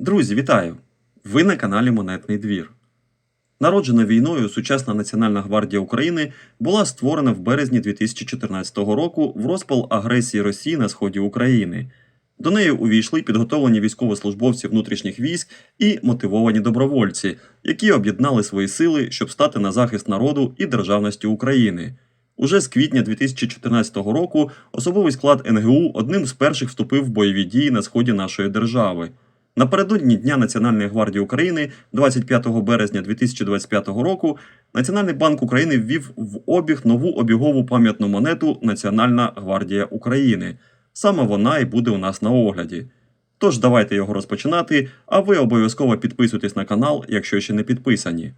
Друзі, вітаю! Ви на каналі Монетний двір. Народжена війною сучасна Національна гвардія України була створена в березні 2014 року в розпал агресії Росії на сході України. До неї увійшли підготовлені військовослужбовці внутрішніх військ і мотивовані добровольці, які об'єднали свої сили, щоб стати на захист народу і державності України. Уже з квітня 2014 року особовий склад НГУ одним з перших вступив в бойові дії на сході нашої держави. Напередодні Дня Національної гвардії України 25 березня 2025 року Національний банк України ввів в обіг нову обігову пам'ятну монету Національна гвардія України. Саме вона і буде у нас на огляді. Тож давайте його розпочинати, а ви обов'язково підписуйтесь на канал, якщо ще не підписані.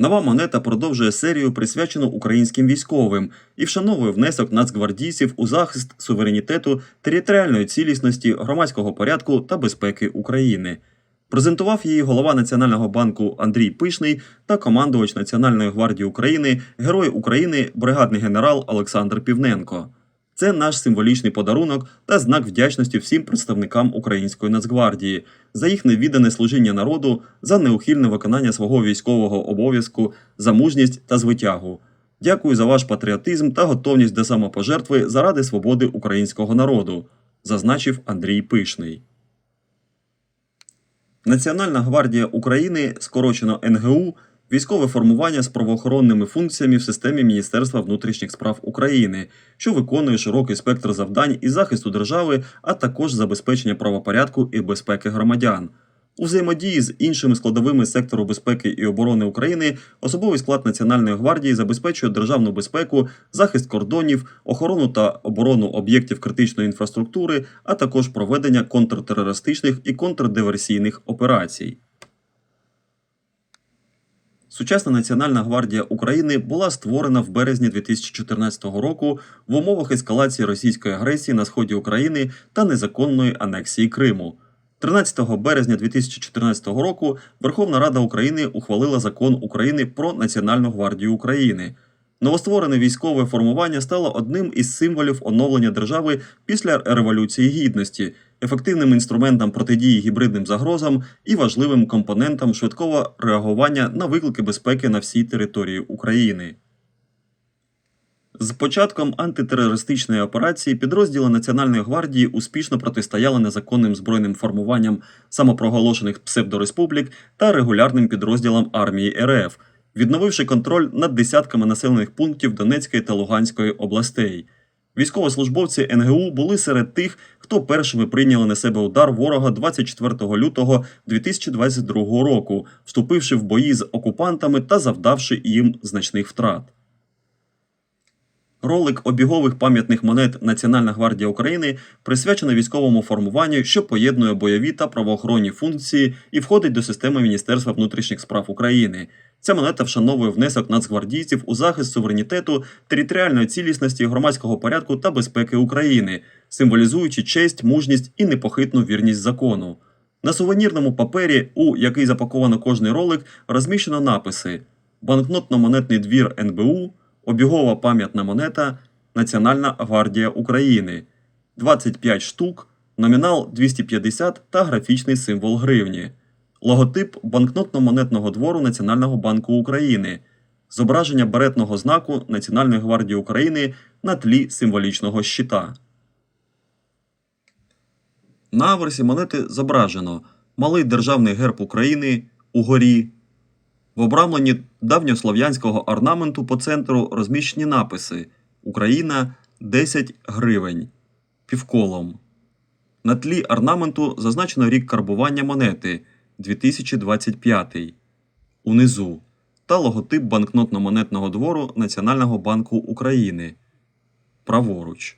Нова монета продовжує серію, присвячену українським військовим, і вшановує внесок нацгвардійців у захист суверенітету, територіальної цілісності, громадського порядку та безпеки України. Презентував її голова Національного банку Андрій Пишний та командувач Національної гвардії України, герой України, бригадний генерал Олександр Півненко. Це наш символічний подарунок та знак вдячності всім представникам Української Нацгвардії за їх невіддане служіння народу, за неухильне виконання свого військового обов'язку, за мужність та звитягу. Дякую за ваш патріотизм та готовність до самопожертви заради свободи українського народу, зазначив Андрій Пишний. Національна гвардія України, скорочено НГУ, військове формування з правоохоронними функціями в системі Міністерства внутрішніх справ України, що виконує широкий спектр завдань із захисту держави, а також забезпечення правопорядку і безпеки громадян. У взаємодії з іншими складовими сектору безпеки і оборони України особовий склад Національної гвардії забезпечує державну безпеку, захист кордонів, охорону та оборону об'єктів критичної інфраструктури, а також проведення контртерористичних і контрдиверсійних операцій. Сучасна Національна гвардія України була створена в березні 2014 року в умовах ескалації російської агресії на сході України та незаконної анексії Криму. 13 березня 2014 року Верховна Рада України ухвалила закон України про Національну гвардію України. Новостворене військове формування стало одним із символів оновлення держави після Революції Гідності, ефективним інструментом протидії гібридним загрозам і важливим компонентом швидкого реагування на виклики безпеки на всій території України. З початком антитерористичної операції підрозділи Національної гвардії успішно протистояли незаконним збройним формуванням самопроголошених псевдореспублік та регулярним підрозділам армії РФ, відновивши контроль над десятками населених пунктів Донецької та Луганської областей. Військовослужбовці НГУ були серед тих, хто першими прийняли на себе удар ворога 24 лютого 2022 року, вступивши в бої з окупантами та завдавши їм значних втрат. Ролик обігових пам'ятних монет Національна гвардія України присвячено військовому формуванню, що поєднує бойові та правоохоронні функції і входить до системи Міністерства внутрішніх справ України. Ця монета вшановує внесок нацгвардійців у захист суверенітету, територіальної цілісності, громадського порядку та безпеки України, символізуючи честь, мужність і непохитну вірність закону. На сувенірному папері, у який запаковано кожний ролик, розміщено написи: Банкнотно-монетний двір НБУ, обігова пам'ятна монета, Національна гвардія України, 25 штук, номінал 250 та графічний символ гривні, логотип банкнотно-монетного двору Національного банку України, зображення беретного знаку Національної гвардії України на тлі символічного щита. На аверсі монети зображено малий державний герб України угорі. В обрамленні давньослов'янського орнаменту по центру розміщені написи Україна 10 гривень півколом. На тлі орнаменту зазначено рік карбування монети 2025 унизу. Та логотип банкнотно-монетного двору Національного банку України. Праворуч.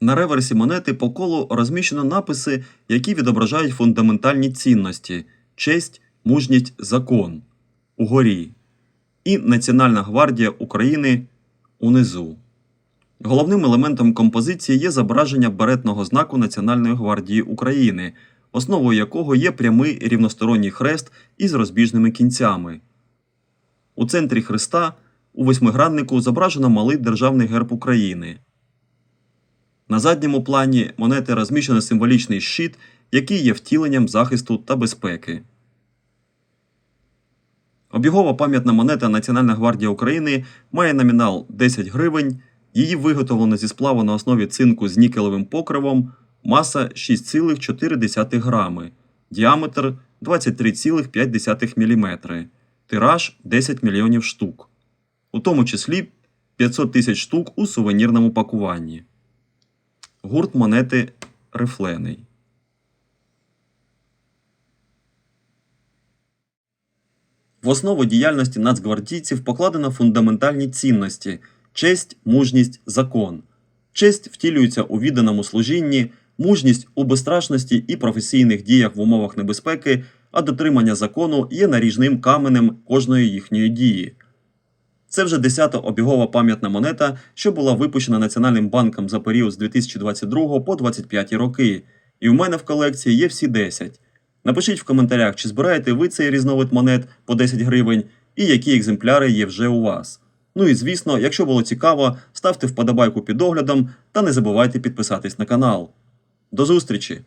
На реверсі монети по колу розміщено написи, які відображають фундаментальні цінності честь, мужність, закон. Угорі. І Національна гвардія України унизу. Головним елементом композиції є зображення беретного знаку Національної гвардії України, основою якого є прямий рівносторонній хрест із розбіжними кінцями. У центрі хреста у восьмиграннику зображено малий державний герб України. На задньому плані монети розміщено символічний щит, який є втіленням захисту та безпеки. Обігова пам'ятна монета Національна гвардія України має номінал 10 гривень. Її виготовлено зі сплаву на основі цинку з нікелевим покривом, маса 6,4 грами, діаметр 23,5 мм, тираж 10 мільйонів штук, у тому числі 500 тисяч штук у сувенірному пакуванні. Гурт монети рифлений. В основу діяльності нацгвардійців покладено фундаментальні цінності честь, мужність, закон. Честь втілюється у відданому служінні, мужність у безстрашності і професійних діях в умовах небезпеки, а дотримання закону є наріжним каменем кожної їхньої дії. Це вже 10-та обігова пам'ятна монета, що була випущена Національним банком за період з 2022 по 2025 роки, і в мене в колекції є всі 10. Напишіть в коментарях, чи збираєте ви цей різновид монет по 10 гривень і які екземпляри є вже у вас. Ну і звісно, якщо було цікаво, ставте вподобайку під оглядом та не забувайте підписатись на канал. До зустрічі!